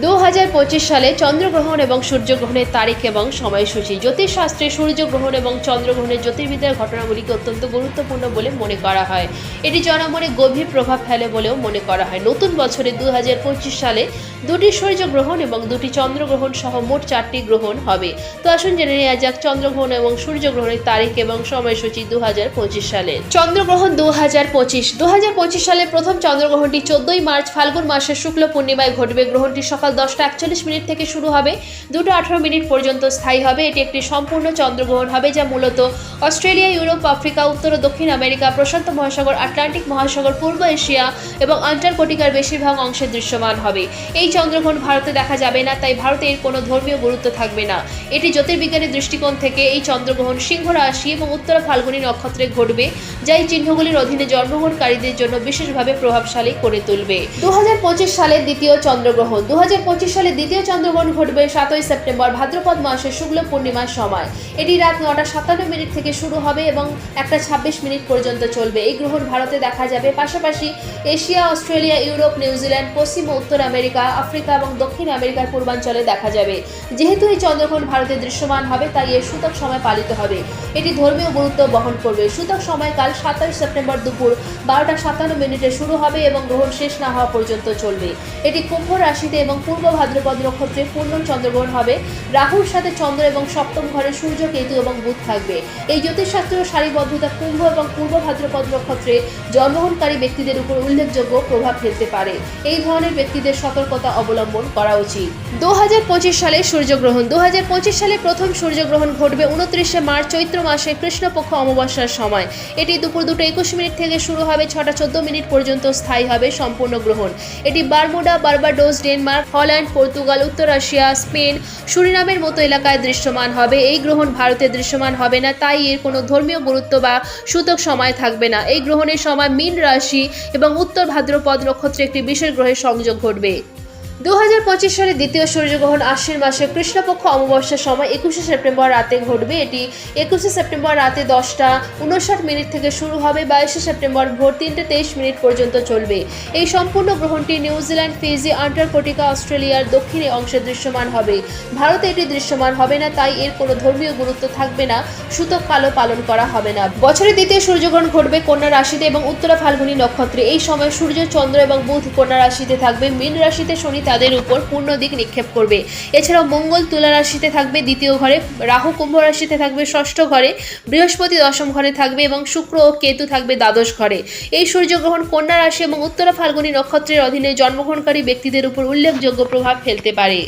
দু হাজার পঁচিশ সালে চন্দ্রগ্রহণ এবং সূর্যগ্রহণের তারিখ এবং সময়সূচি। জ্যোতিষশাস্ত্রে সূর্যগ্রহণ এবং চন্দ্রগ্রহণের জ্যোতির্বিদ্যার ঘটনাগুলিকে অত্যন্ত গুরুত্বপূর্ণ বলে মনে করা হয়। এটি জনমনে গভীর প্রভাব ফেলে বলেও মনে করা হয়। নতুন বছরে দু হাজার পঁচিশ সালে দুটি সূর্যগ্রহণ এবং দুটি চন্দ্রগ্রহণ সহ মোট চারটি গ্রহণ হবে। তো আসুন জেনে নেওয়া যাক চন্দ্রগ্রহণ এবং সূর্যগ্রহণের তারিখ এবং সময়সূচি দু হাজার পঁচিশ সালে। চন্দ্রগ্রহণ দু হাজার পঁচিশ। দু হাজার পঁচিশ সালে প্রথম চন্দ্রগ্রহণটি চোদ্দই মার্চ ফাল্গুন মাসের শুক্ল পূর্ণিমায় ঘটবে। গ্রহণটি সকাল দশটা একচল্লিশ মিনিট থেকে শুরু হবে। দুটো আঠারো মিনিট পর্যন্ত স্থায়ী হবে। এটি একটি সম্পূর্ণ চন্দ্রগ্রহণ হবে, যা মূলত অস্ট্রেলিয়া, ইউরোপ, আফ্রিকা, উত্তর ও দক্ষিণ আমেরিকা, প্রশান্ত মহাসাগর, আটলান্টিক মহাসাগর, পূর্ব এশিয়া এবং আন্টার্কটিকার বেশিরভাগ অংশে দৃশ্যমান হবে। এই চন্দ্রগ্রহণ ভারতে দেখা যাবে না, তাই ভারতে এর কোনো ধর্মীয় গুরুত্ব থাকবে না। এটি জ্যোতির্বিজ্ঞানের দৃষ্টিকোণ থেকে এই চন্দ্রগ্রহণ সিংহ রাশি এবং উত্তর ফাল্গুনী নক্ষত্রে ঘটবে, যা এই চিহ্নগুলির অধীনে জন্মগ্রহণকারীদের জন্য বিশেষভাবে প্রভাবশালী করে তুলবে। দু হাজার পঁচিশ সালের দ্বিতীয় চন্দ্রগ্রহণ। দু হাজার সালে দ্বিতীয় চন্দ্রগ্রহণ ঘটবে সাতই সেপ্টেম্বর, ভাদ্রপদ মাসের শুক্ল পূর্ণিমার সময়। এটি রাত নটা সাতান্ন মিনিট থেকে শুরু হবে এবং একটা ছাব্বিশ মিনিট পর্যন্ত চলবে। এই গ্রহণ ভারতে দেখা যাবে। পাশাপাশি এশিয়া, অস্ট্রেলিয়া, ইউরোপ, নিউজিল্যান্ড, পশ্চিম ও উত্তর আমেরিকা, আফ্রিকা এবং দক্ষিণ আমেরিকার পূর্বাঞ্চলে দেখা যাবে। যেহেতু এই চন্দ্রগ্রহণ ভারতে দৃশ্যমান হবে, তাই এর সূতক সময় পালিত হবে। এটি ধর্মীয় গুরুত্ব বহন করবে। সূতক সময়কাল সাতাশ সেপ্টেম্বর দুপুর বারোটা সাতান্ন মিনিটে শুরু হবে এবং গ্রহণ শেষ না হওয়া পর্যন্ত চলবে। এটি কুম্ভ রাশিতে এবং পূর্ব ভাদ্রপদ নক্ষত্রে পূর্ণ চন্দ্রগ্রহণ হবে। রাহুর সাথে চন্দ্র এবং সপ্তম ঘরে সূর্য, কেতু এবং বুধ থাকবে। এই জ্যোতিষশাস্ত্রীয় সারিবদ্ধতা কুম্ভ এবং পূর্ব ভাদ্রপদ নক্ষত্রে জন্মগ্রহণকারী ব্যক্তিদের উপর উল্লেখযোগ্য প্রভাব ফেলতে পারে। এই ধরনের ব্যক্তিদের সতর্কতা অবলম্বন করা উচিত। দু হাজার পঁচিশ সালে সূর্যগ্রহণ। দু হাজার পঁচিশ সালে প্রথম সূর্যগ্রহণ ঘটবে উনত্রিশে মার্চ, চৈত্র মাসে কৃষ্ণপক্ষ অমাবস্যার সময়। এটি দুপুর দুটো একুশ মিনিট থেকে শুরু হবে, ছটা চোদ্দ মিনিট পর্যন্ত স্থায়ী হবে সম্পূর্ণ গ্রহণ। এটি Bermuda, Barbados, Denmark Holland, Portugal, উত্তর রাশিয়া, স্পেন, সুরিনামের মতো এলাকায় দৃশ্যমান হবে। এই গ্রহণ ভারতে দৃশ্যমান হবে না, তাই এর কোনো ধর্মীয় গুরুত্ব বা সূতক সময় থাকবে না। এই গ্রহণের সময় মীন রাশি এবং উত্তর ভাদ্রপদ নক্ষত্রে একটি বিশেষ গ্রহের সংযোগ ঘটবে। দু হাজার পঁচিশ সালে দ্বিতীয় সূর্যগ্রহণ আশ্বিন মাসে কৃষ্ণপক্ষ অমাবস্যার সময় একুশে সেপ্টেম্বর রাতে ঘটবে। এটি একুশে সেপ্টেম্বর রাতে দশটা উনষাট মিনিট থেকে শুরু হবে। বাইশে সেপ্টেম্বর ভোর তিনটে তেইশ মিনিট পর্যন্ত চলবে। এই সম্পূর্ণ গ্রহণটি নিউজিল্যান্ড, ফিজি, আন্টার্কটিকা, অস্ট্রেলিয়ার দক্ষিণে অংশে দৃশ্যমান হবে। ভারতে এটি দৃশ্যমান হবে না, তাই এর কোনো ধর্মীয় গুরুত্ব থাকবে না। সূতক কালো পালন করা হবে না। বছরের দ্বিতীয় সূর্যগ্রহণ ঘটবে কন্যা রাশিতে এবং উত্তরা ফাল্গুনী নক্ষত্রে। এই সময় সূর্য, চন্দ্র এবং বুধ কন্যা রাশিতে থাকবে। মীন রাশিতে শনি তাদের উপর পূর্ণ দিক নিক্ষেপ করবে। এছাড়াও মঙ্গল তুলা রাশিতে থাকবে দ্বিতীয় ঘরে, রাহু কুম্ভ রাশিতে থাকবে ষষ্ঠ ঘরে, বৃহস্পতি দশম ঘরে থাকবে এবং শুক্র ও কেতু থাকবে দ্বাদশ ঘরে। এই সূর্যগ্রহণ কন্যা রাশি এবং উত্তরা ফাল্গুনী নক্ষত্রের অধীনে জন্মগ্রহণকারী ব্যক্তিদের উপর উল্লেখযোগ্য প্রভাব ফেলতে পারে।